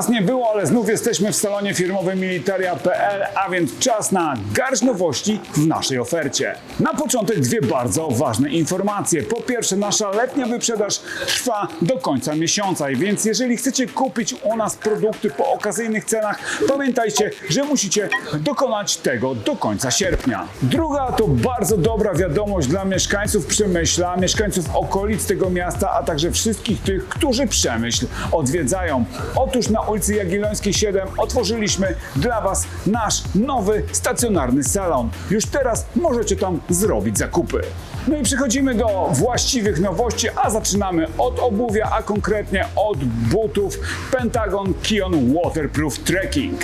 nas nie było, ale znów jesteśmy w salonie firmowym militaria.pl, a więc czas na garść nowości w naszej ofercie. Na początek dwie bardzo ważne informacje. Po pierwsze, nasza letnia wyprzedaż trwa do końca miesiąca, więc jeżeli chcecie kupić u nas produkty po okazyjnych cenach, pamiętajcie, że musicie dokonać tego do końca sierpnia. Druga to bardzo dobra wiadomość dla mieszkańców Przemyśla, mieszkańców okolic tego miasta, a także wszystkich tych, którzy Przemyśl odwiedzają. Otóż na ulicy Jagiellońskiej 7 otworzyliśmy dla Was nasz nowy stacjonarny salon. Już teraz możecie tam zrobić zakupy. No i przechodzimy do właściwych nowości, a zaczynamy od obuwia, a konkretnie od butów Pentagon Kion Waterproof Trekking.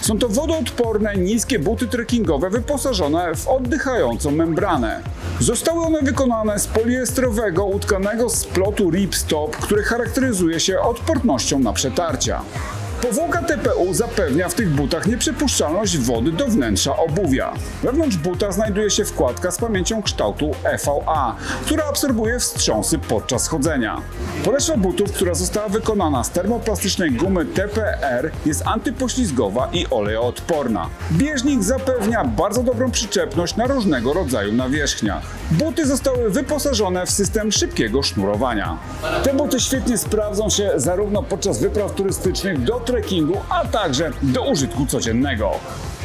Są to wodoodporne, niskie buty trekkingowe wyposażone w oddychającą membranę. Zostały one wykonane z poliestrowego utkanego z plotu ripstop, który charakteryzuje się odpornością na przetarcia. Powłoka TPU zapewnia w tych butach nieprzepuszczalność wody do wnętrza obuwia. Wewnątrz buta znajduje się wkładka z pamięcią kształtu EVA, która absorbuje wstrząsy podczas chodzenia. Podeszwa butów, która została wykonana z termoplastycznej gumy TPR jest antypoślizgowa i oleoodporna. Bieżnik zapewnia bardzo dobrą przyczepność na różnego rodzaju nawierzchniach. Buty zostały wyposażone w system szybkiego sznurowania. Te buty świetnie sprawdzą się zarówno podczas wypraw turystycznych do trekkingu, a także do użytku codziennego.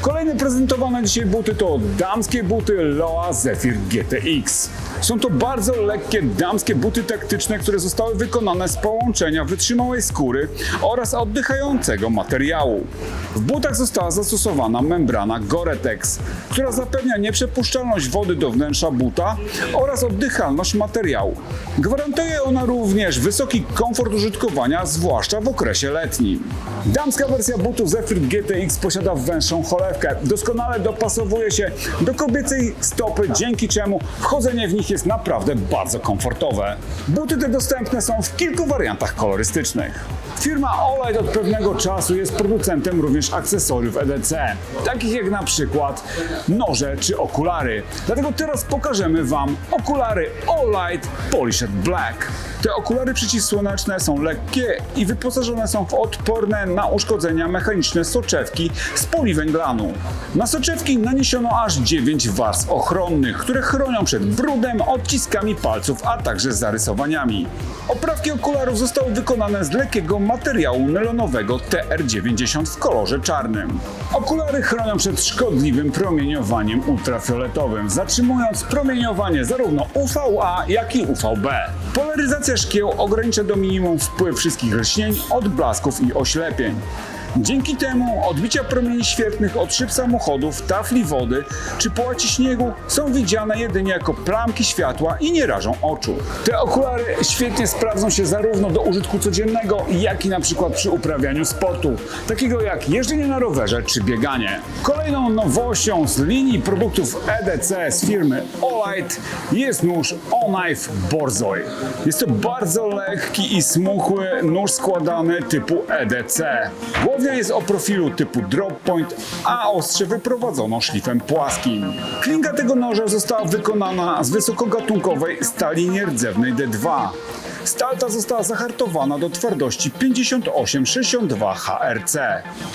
Kolejne prezentowane dzisiaj buty to damskie buty Loa Zephyr GTX. Są to bardzo lekkie damskie buty taktyczne, które zostały wykonane z połączenia wytrzymałej skóry oraz oddychającego materiału. W butach została zastosowana membrana Gore-Tex, która zapewnia nieprzepuszczalność wody do wnętrza buta oraz oddychalność materiału. Gwarantuje ona również wysoki komfort użytkowania, zwłaszcza w okresie letnim. Damska wersja butów Zephyr GTX posiada węższą cholewkę. Doskonale dopasowuje się do kobiecej stopy, dzięki czemu wchodzenie w nich jest naprawdę bardzo komfortowe. Buty te dostępne są w kilku wariantach kolorystycznych. Firma Olight od pewnego czasu jest producentem również akcesoriów EDC, takich jak na przykład noże czy okulary. Dlatego teraz pokażemy Wam okulary Olight Polished Black. Te okulary przeciwsłoneczne są lekkie i wyposażone są w odporne na uszkodzenia mechaniczne soczewki z poliwęglanu. Na soczewki naniesiono aż 9 warstw ochronnych, które chronią przed brudem, odciskami palców, a także zarysowaniami. Oprawki okularów zostały wykonane z lekkiego materiału nylonowego TR90 w kolorze czarnym. Okulary chronią przed szkodliwym promieniowaniem ultrafioletowym, zatrzymując promieniowanie zarówno UVA, jak i UVB. Polaryzacja szkieł ogranicza do minimum wpływ wszystkich lśnień, odblasków i oślepień. Dzięki temu odbicia promieni świetlnych od szyb samochodów, tafli wody czy połaci śniegu są widziane jedynie jako plamki światła i nie rażą oczu. Te okulary świetnie sprawdzą się zarówno do użytku codziennego, jak i na przykład przy uprawianiu sportu, takiego jak jeżdżenie na rowerze czy bieganie. Kolejną nowością z linii produktów EDC z firmy Olight jest nóż O-Knife Borzoi. Jest to bardzo lekki i smuchły nóż składany typu EDC. Głownia jest o profilu typu drop point, a ostrze wyprowadzono szlifem płaskim. Klinga tego noża została wykonana z wysokogatunkowej stali nierdzewnej D2. Stal ta została zahartowana do twardości 58-62 HRC.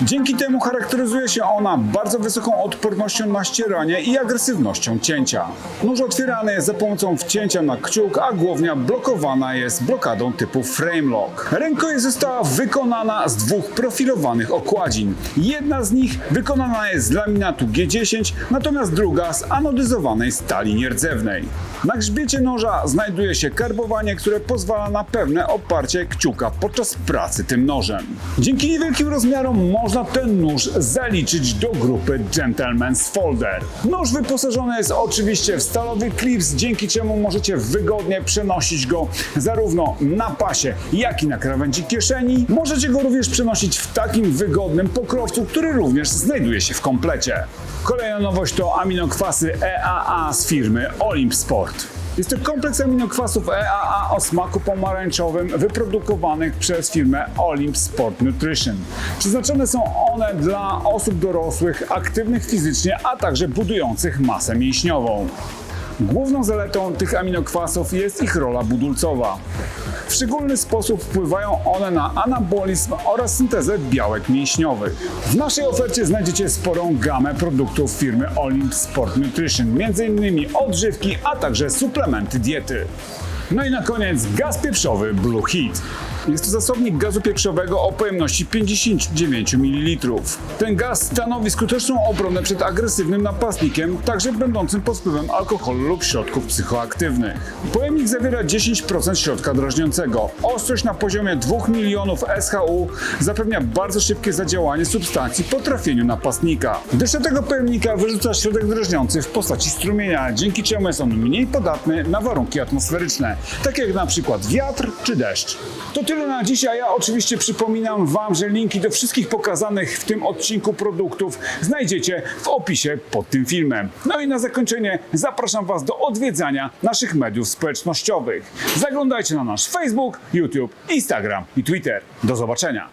Dzięki temu charakteryzuje się ona bardzo wysoką odpornością na ścieranie i agresywnością cięcia. Nóż otwierany jest za pomocą wcięcia na kciuk, a głownia blokowana jest blokadą typu frame lock. Rękojeść została wykonana z dwóch profilowanych okładzin. Jedna z nich wykonana jest z laminatu G10, natomiast druga z anodyzowanej stali nierdzewnej. Na grzbiecie noża znajduje się karbowanie, które pozwala na pewne oparcie kciuka podczas pracy tym nożem. Dzięki niewielkim rozmiarom można ten nóż zaliczyć do grupy Gentleman's Folder. Nóż wyposażony jest oczywiście w stalowy klips, dzięki czemu możecie wygodnie przenosić go zarówno na pasie, jak i na krawędzi kieszeni. Możecie go również przenosić w takim wygodnym pokrowcu, który również znajduje się w komplecie. Kolejna nowość to aminokwasy EAA z firmy Olymp Sport. Jest to kompleks aminokwasów EAA o smaku pomarańczowym wyprodukowanych przez firmę Olymp Sport Nutrition. Przeznaczone są one dla osób dorosłych, aktywnych fizycznie, a także budujących masę mięśniową. Główną zaletą tych aminokwasów jest ich rola budulcowa. W szczególny sposób wpływają one na anabolizm oraz syntezę białek mięśniowych. W naszej ofercie znajdziecie sporą gamę produktów firmy Olymp Sport Nutrition, m.in. odżywki, a także suplementy diety. No i na koniec gaz pieprzowy Blue Heat. Jest to zasobnik gazu pieprzowego o pojemności 59 ml. Ten gaz stanowi skuteczną obronę przed agresywnym napastnikiem, także będącym pod wpływem alkoholu lub środków psychoaktywnych. Pojemnik zawiera 10% środka drażniącego. Ostrość na poziomie 2 milionów SHU zapewnia bardzo szybkie zadziałanie substancji po trafieniu napastnika. Deszcz tego pojemnika wyrzuca środek drażniący w postaci strumienia, dzięki czemu jest on mniej podatny na warunki atmosferyczne, takie jak na przykład wiatr czy deszcz. To tyle na dzisiaj. Ja oczywiście przypominam Wam, że linki do wszystkich pokazanych w tym odcinku produktów znajdziecie w opisie pod tym filmem. No i na zakończenie zapraszam Was do odwiedzania naszych mediów społecznościowych. Zaglądajcie na nasz Facebook, YouTube, Instagram i Twitter. Do zobaczenia.